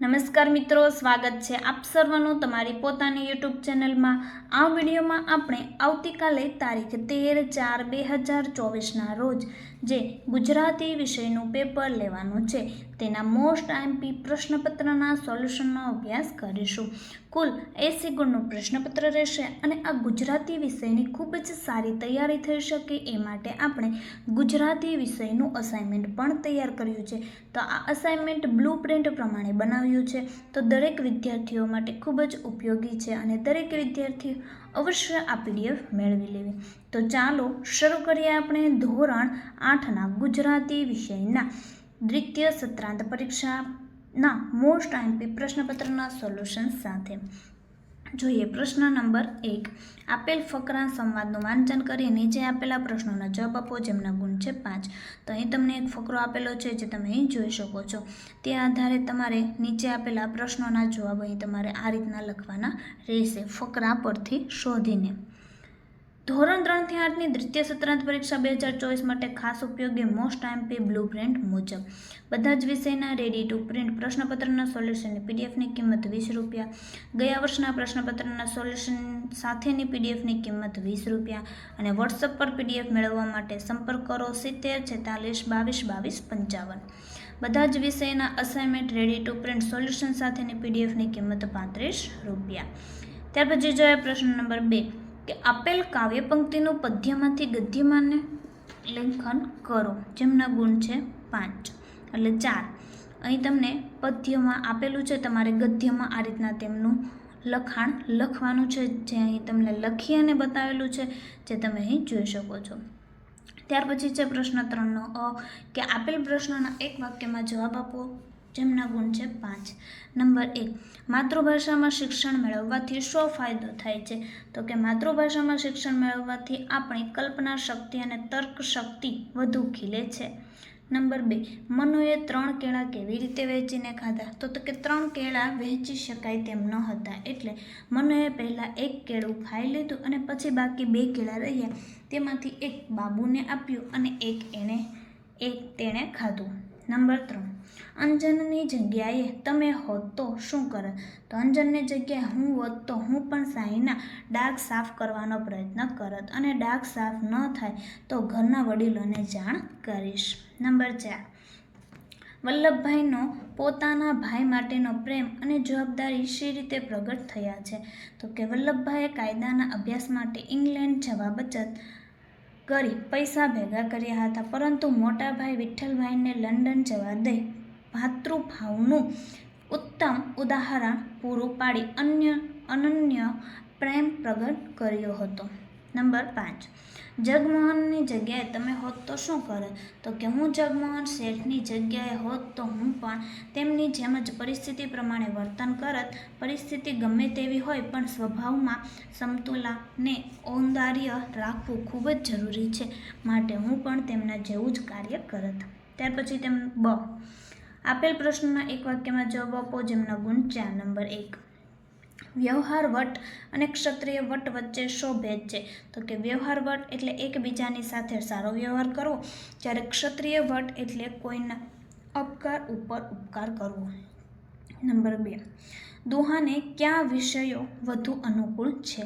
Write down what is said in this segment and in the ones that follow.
નમસ્કાર મિત્રો, સ્વાગત છે આપ સર્વનું તમારી પોતાની યુટ્યુબ ચેનલમાં. આ વિડીયોમાં આપણે આવતીકાલે તારીખ તેર ચાર બે હજાર ચોવીસના રોજ જે ગુજરાતી વિષયનું પેપર લેવાનું છે. તેના મોસ્ટ આઈએમપી પ્રશ્નપત્રના સોલ્યુશનનો અભ્યાસ કરીશું. કુલ એસી ગુણનું પ્રશ્નપત્ર રહેશે અને આ ગુજરાતી વિષયની ખૂબ જ સારી તૈયારી થઈ શકે એ માટે આપણે ગુજરાતી વિષયનું અસાઇનમેન્ટ પણ તૈયાર કર્યું છે. તો આ અસાઇનમેન્ટ બ્લુ પ્રિન્ટ પ્રમાણે બનાવ્યું છે. તો દરેક વિદ્યાર્થીઓ માટે ખૂબ જ ઉપયોગી છે અને દરેક વિદ્યાર્થીઓ અવશ્ય આ પીડીએફ મેળવી લેવી. તો ચાલો શરૂ કરીએ આપણે ધોરણ આઠના ગુજરાતી વિષયના. દ્વિતીય સત્રાંત પરીક્ષાના મોસ્ટ આઈમ્પી પ્રશ્નપત્રના સોલ્યુશન સાથે. જોઈએ પ્રશ્ન નંબર એક. આપેલ ફકરા સંવાદનું વાંચન કરી નીચે આપેલા પ્રશ્નોના જવાબ આપો, જેમના ગુણ છે પાંચ. તો અહીં તમને એક ફકરો આપેલો છે, જે તમે અહીં જોઈ શકો છો. તે આધારે તમારે નીચે આપેલા પ્રશ્નોના જવાબ અહીં તમારે આ રીતના લખવાના રહેશે. ફકરા પરથી શોધીને. ધોરણ ત્રણથી આઠની દ્વિતીય સત્રાંત પરીક્ષા બે હજાર ચોવીસ માટે ખાસ ઉપયોગી મોસ્ટ આઈમ્પી બ્લુ પ્રિન્ટ મુજબ. બધા જ વિષયના રેડી ટુ પ્રિન્ટ પ્રશ્નપત્રના સોલ્યુશનની પીડીએફની કિંમત વીસ રૂપિયા. ગયા વર્ષના પ્રશ્નપત્રના સોલ્યુશન સાથેની પીડીએફની કિંમત વીસ રૂપિયા. અને વોટ્સઅપ પર પીડીએફ મેળવવા માટે સંપર્ક કરો સિત્તેર છેતાલીસ બાવીસ બાવીસ પંચાવન. બધા જ વિષયના assignment ready to print solution સાથેની પીડીએફની કિંમત પાંત્રીસ રૂપિયા. ત્યાર પછી જોઈએ પ્રશ્ન નંબર બે. કે આપેલ કાવ્ય પંક્તિનું પદ્યમાંથી ગદ્યમાંને લેખન કરો. જેમના ગુણ છે પાંચ. એટલે ચાર. અહીં તમને પદ્યમાં આપેલું છે, તમારે ગદ્યમાં આ રીતના તેમનું લખાણ લખવાનું છે, જે અહીં તમને લખી અને બતાવેલું છે, જે તમે અહીં જોઈ શકો છો. ત્યાર પછી છે પ્રશ્ન ત્રણનો અ, કે આપેલ પ્રશ્નના એક વાક્યમાં જવાબ આપો જેમના ગુણ છે પાંચ. નંબર એક, માતૃભાષામાં શિક્ષણ મેળવવાથી શો ફાયદો થાય છે? તો કે માતૃભાષામાં શિક્ષણ મેળવવાથી આપણી કલ્પના શક્તિ અને તર્ક શક્તિ વધુ ખીલે છે? નંબર બે, મનુએ ત્રણ કેળા કેવી રીતે વહેંચીને ખાધા? તો કે ત્રણ કેળા વહેંચી શકાય તેમ ન હતા. એટલે મનુએ પહેલાં એક કેળું ખાઈ લીધું અને પછી બાકી બે કેળા રહ્યા. તેમાંથી એક બાબુને આપ્યું અને એક એણે એક તેણે ખાધું. નંબર ત્રણ. અંજનની જગ્યાએ તમે હોત તો શું કરત તો અંજનની જગ્યાએ હું હોત તો હું પણ સાંઈના ડાઘ સાફ કરવાનો પ્રયત્ન કરત અને ડાઘ સાફ ન થાય તો ઘરના વડીલોને જાણ કરીશ. નંબર ચાર. વલ્લભભાઈનો પોતાના ભાઈ માટેનો પ્રેમ અને જવાબદારી શી રીતે પ્રગટ થયા છે? તો કે વલ્લભભાઈએ કાયદાના અભ્યાસ માટે ઇંગ્લેન્ડ જવા બચત કરી પૈસા ભેગા કર્યા હતા, પરંતુ મોટા ભાઈ વિઠ્ઠલભાઈને લંડન જવા દઈ ભાતૃભાવનું ઉત્તમ ઉદાહરણ પૂરું પાડી અન્ય અનન્ય પ્રેમ પ્રગટ કર્યો હતો. નંબર પાંચ. જગમોહનની જગ્યાએ તમે હોત તો શું કરે? તો કે હું જગમોહન શેઠની જગ્યાએ હોત તો હું પણ તેમની જેમ જ પરિસ્થિતિ પ્રમાણે વર્તન કરત. પરિસ્થિતિ ગમે તેવી હોય પણ સ્વભાવમાં સમતુલાને ઔંદાર્ય રાખવું ખૂબ જ જરૂરી છે. માટે હું પણ તેમના જેવું જ કાર્ય કરત. ત્યાર પછી તેમ બ. આપેલ પ્રશ્નના એક વાક્યમાં જવાબ આપો, જેમના ગુણ ચાર, નંબર એક. વ્યવહાર વટ અને ક્ષત્રિય વટ વચ્ચે શો ભેદ છે? તો કે વ્યવહાર વટ એટલે એકબીજાની સાથે સારો વ્યવહાર કરવો, જ્યારે ક્ષત્રિય વટ એટલે કોઈના અપકાર ઉપર ઉપકાર કરવો. નંબર બે. દોહાને કયા વિષયો વધુ અનુકૂળ છે?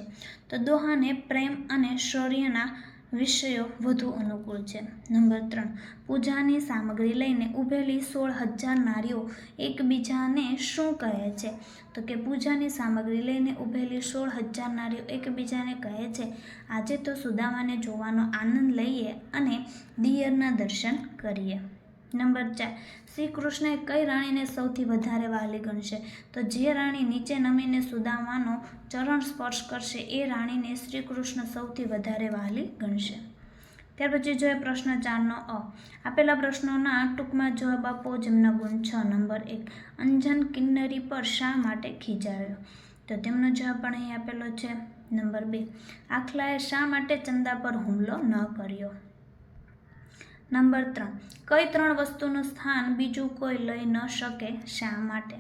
તો દોહાને પ્રેમ અને શૌર્યના વિષયો વધુ અનુકૂળ છે. નંબર ત્રણ, પૂજાની સામગ્રી લઈને ઊભેલી સોળ હજાર નારીઓ એકબીજાને શું કહે છે? તો કે પૂજાની સામગ્રી લઈને ઊભેલી સોળ હજાર નારીઓ એકબીજાને કહે છે, આજે તો સુદામાને જોવાનો આનંદ લઈએ અને દિયરના દર્શન કરીએ. નંબર ચાર. શ્રી કૃષ્ણએ કઈ રાણીને સૌથી વધારે વહાલી ગણશે? તો જે રાણી નીચે નમીને સુદામાનો ચરણ સ્પર્શ કરશે, એ રાણીને શ્રી કૃષ્ણ સૌથી વધારે વહાલી ગણશે. ત્યાર પછી જોઈએ પ્રશ્ન ચારનો અ. આપેલા પ્રશ્નોના ટૂંકમાં જવાબ આપો, જેમના ગુણ છ. નંબર એક. અંજન કિન્નરી પર શા માટે ખીજાયો? તો તેમનો જવાબ પણ અહીં આપેલો છે. નંબર બે. આખલાએ શા માટે ચંદા પર હુમલો ન કર્યો? નંબર ત્રણ. કઈ ત્રણ વસ્તુનું સ્થાન બીજું કોઈ લઈ ન શકે શા માટે?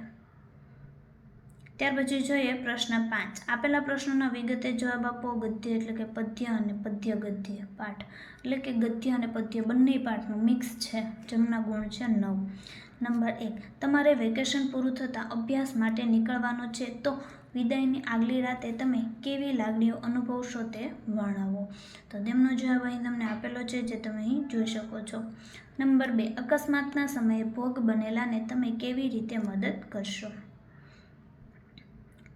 ત્યાર પછી જોઈએ પ્રશ્ન પાંચ. આપેલા પ્રશ્નોના વિગતે જવાબ આપો ગદ્ય એટલે કે પદ્ય અને પદ્ય ગદ્ય પાઠ. એટલે કે ગદ્ય અને પદ્ય બંને પાઠનું મિક્સ છે. જેમના ગુણ છે નવ. નંબર એક. તમારે વેકેશન પૂરું થતાં અભ્યાસ માટે નીકળવાનું છે તો વિદાયની આગલી રાતે તમે કેવી લાગણીઓ અનુભવશો તે વર્ણવો. તો તેમનો જવાબ અહીં તમને આપેલો છે, જે તમે અહીં જોઈ શકો છો. નંબર બે, અકસ્માતના સમયે ભોગ બનેલાને તમે કેવી રીતે મદદ કરશો?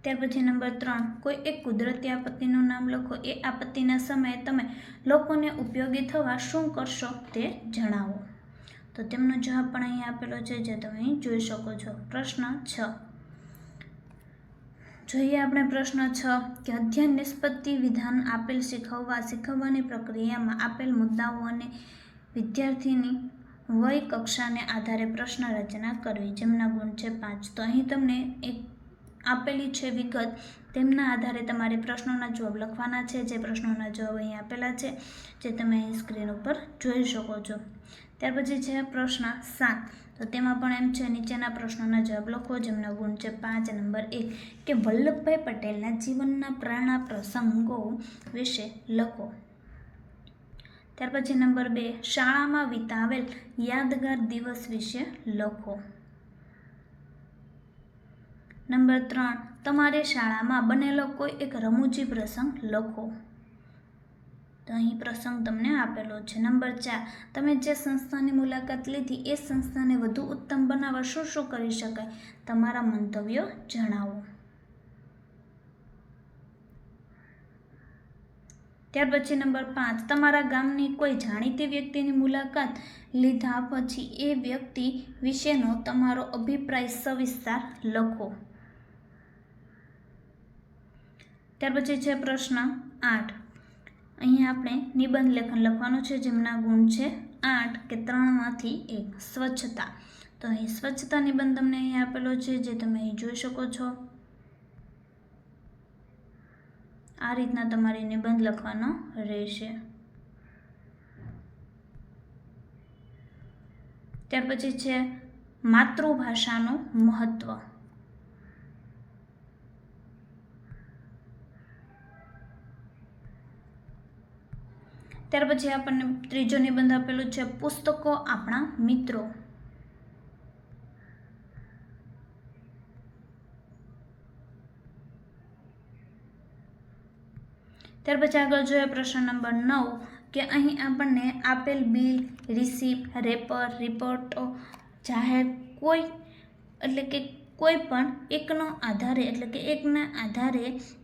ત્યાર પછી નંબર ત્રણ, કોઈ એક કુદરતી આપત્તિનું નામ લખો. એ આપત્તિના સમયે તમે લોકોને ઉપયોગી થવા શું કરશો તે જણાવો. તો તેમનો જવાબ પણ અહીં આપેલો છે, જે તમે અહીં જોઈ શકો છો. પ્રશ્ન છ જોઈએ આપણે પ્રશ્ન છ કે અધ્યયન નિષ્પત્તિ વિધાન આપેલ શીખવવા શીખવવાની પ્રક્રિયામાં આપેલ મુદ્દાઓ અને વિદ્યાર્થીની વય કક્ષાને આધારે પ્રશ્ન રચના કરવી જેમના ગુણ છે પાંચ. તો અહીં તમને એક આપેલી છે વિગત. તેમના આધારે તમારે પ્રશ્નોના જવાબ લખવાના છે. જે પ્રશ્નોના જવાબ અહીં આપેલા છે, જે તમે અહીં સ્ક્રીન ઉપર જોઈ શકો છો. ત્યાર પછી છે પ્રશ્ન સાત. તો તેમાં પણ એમ છે, નીચેના પ્રશ્નોના જવાબ લખો. જેમના ગુણ છે પાંચ, નંબર એક. કે વલ્લભભાઈ પટેલના જીવનના પ્રેરણા પ્રસંગો વિશે લખો. ત્યાર પછી નંબર બે, શાળામાં વિતાવેલ યાદગાર દિવસ વિશે લખો. નંબર ત્રણ, તમારી શાળામાં બનેલો કોઈ એક રમૂજી પ્રસંગ લખો. તો અહીં પ્રસંગ તમને આપેલો છે. નંબર ચાર, તમે જે સંસ્થાની મુલાકાત લીધી એ સંસ્થાને વધુ ઉત્તમ બનાવવા શું શું કરી શકાય? તમારા મંતવ્યો જણાવો. ત્યાર પછી નંબર પાંચ, તમારા ગામની કોઈ જાણીતી વ્યક્તિની મુલાકાત લીધા પછી એ વ્યક્તિ વિશેનો તમારો અભિપ્રાય સવિસ્તાર લખો. ત્યાર પછી છે પ્રશ્ન આઠ અહીંયા આપણે નિબંધ લેખન લખવાનું છે, જેમના ગુણ છે આઠ કે ત્રણમાંથી એક. સ્વચ્છતા. તો અહીં સ્વચ્છતા નિબંધ તમને અહીં આપેલો છે, જે તમે અહીં જોઈ શકો છો. આ રીતના તમારે નિબંધ લખવાનો રહેશે. ત્યાર પછી છે માતૃભાષાનું મહત્ત્વ ત્યાર પછી આપણને ત્રીજો નિબંધ આપેલું છે, પુસ્તકો આપણા મિત્રો. ત્યાર પછી આગળ જોઈએ પ્રશ્ન નંબર નવ, કે અહીં આપણને આપેલ બિલ, રિસિપ્ટ, રેપર, રિપોર્ટો, જાહેર કોઈ, એટલે કે કોઈ પણ એકનો આધારે, એટલે કે એકના આધારે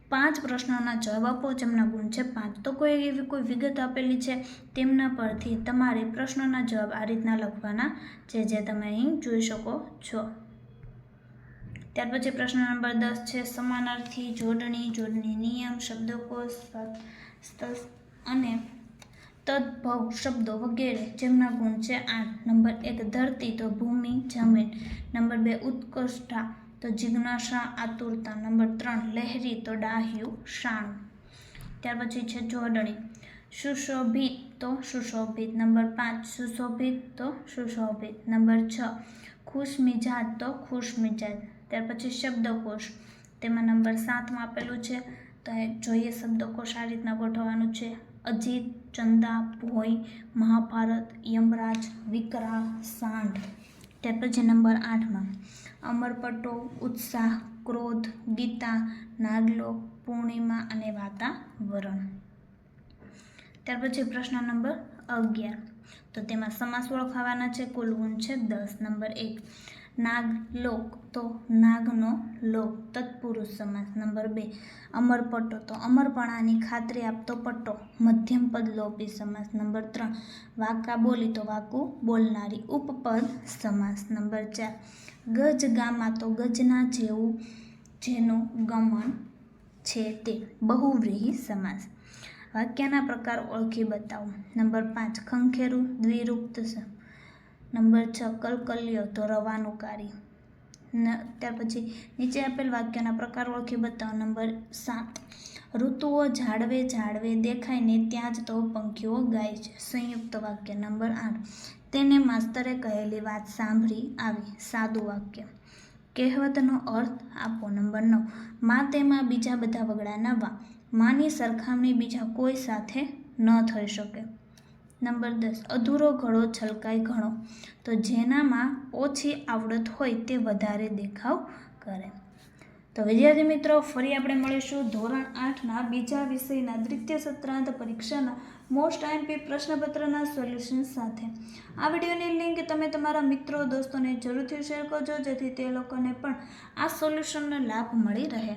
પાંચ પ્રશ્નોના જવાબ આપો જેમના ગુણ છે પાંચ. તો કોઈ એવી કોઈ વિગત આપેલી છે? તેમના પરથી તમારે પ્રશ્નોના જવાબ આ રીતના લખવાના છે જે તમે અહીં જોઈ શકો છો. ત્યાર પછી પ્રશ્ન નંબર દસ છે, સમાનાર્થી જોડણી જોડણી નિયમ શબ્દકોશ અને તદભવ શબ્દો વગેરે. જેમના ગુણ છે આઠ. નંબર એક, ધરતી તો ભૂમિ જમીન નંબર બે ઉત્કૃષ્ટા તો જિજ્ઞાસા આતુરતા નંબર ત્રણ, લહેરી તો ડાહ્યું શાણું. ત્યાર પછી છે જોડણી. સુશોભિત તો સુશોભિત નંબર પાંચ, સુશોભિત તો સુશોભિત નંબર છ ખુશ મિજાજ તો ખુશ મિજાજ ત્યાર પછી શબ્દકોશ. તેમાં નંબર સાતમાં આપેલું છે, તો જોઈએ શબ્દકોશ આ રીતના ગોઠવવાનું છે. અજીત ચંદા ભોય મહાભારત, યમરાજ વિકરા સાંઢ. ત્યાર પછી નંબર આઠમાં. અમરપટ્ટો ઉત્સાહ, ક્રોધ, ગીતા, નાગલોક, પૂર્ણિમા અને વાતાવરણ. ત્યાર પછી પ્રશ્ન નંબર અગિયાર. તો તેમાં સમાસ ઓળખાવાના છે, કુલ ગુણ છે દસ. નંબર એક. નાગ લોક તો નાગનો લોક તત્પુરુષ સમાસ નંબર બે, અમરપટ્ટો. તો અમરપણાની ખાતરી આપતો પટ્ટો, મધ્યમ પદ લોપી સમાસ નંબર ત્રણ, વાકા બોલી તો વાકું બોલનારી ઉપપદ સમાસ નંબર ચાર. ગજ ગામા તો ગજના જેવું, જેનું ગમન છે તે બહુવ્રીહી સમાસ. વાક્યના પ્રકાર ઓળખી બતાવો. નંબર પાંચ, ખંખેરું દ્વિરૂપ્ત નંબર છ કલકલિયો તો રવાનું કારી. ત્યાર પછી નીચે આપેલ વાક્યના પ્રકાર ઓળખી બતાવો. નંબર સાત, ઋતુઓ ઝાડવે ઝાડવે દેખાય ને ત્યાં જ તો પંખીઓ ગાય છે. સંયુક્ત વાક્ય નંબર આઠ, તેને માસ્તરે કહેલી વાત સાંભળી આવી. સાદું વાક્ય. કહેવતનો અર્થ આપો. નંબર નવ, મા તેમાં બીજા બધા વગડા નવા. માની સરખામણી બીજા કોઈ સાથે ન થઈ શકે. નંબર દસ. અધૂરો ઘડો છલકાય ઘણો. તો જેનામાં ઓછી આવડત હોય તે વધારે દેખાવ કરે. તો વિદ્યાર્થી મિત્રો, ફરી આપણે મળીશું ધોરણ આઠના બીજા વિષયના દ્વિતીય સત્રાંત પરીક્ષાના મોસ્ટ આઈએમપી પ્રશ્નપત્રના સોલ્યુશન સાથે. આ વિડીયોની લિંક તમે તમારા મિત્રો, દોસ્તોને જરૂરથી શેર કરજો, જેથી તે લોકોને પણ આ સોલ્યુશનનો લાભ મળી રહે.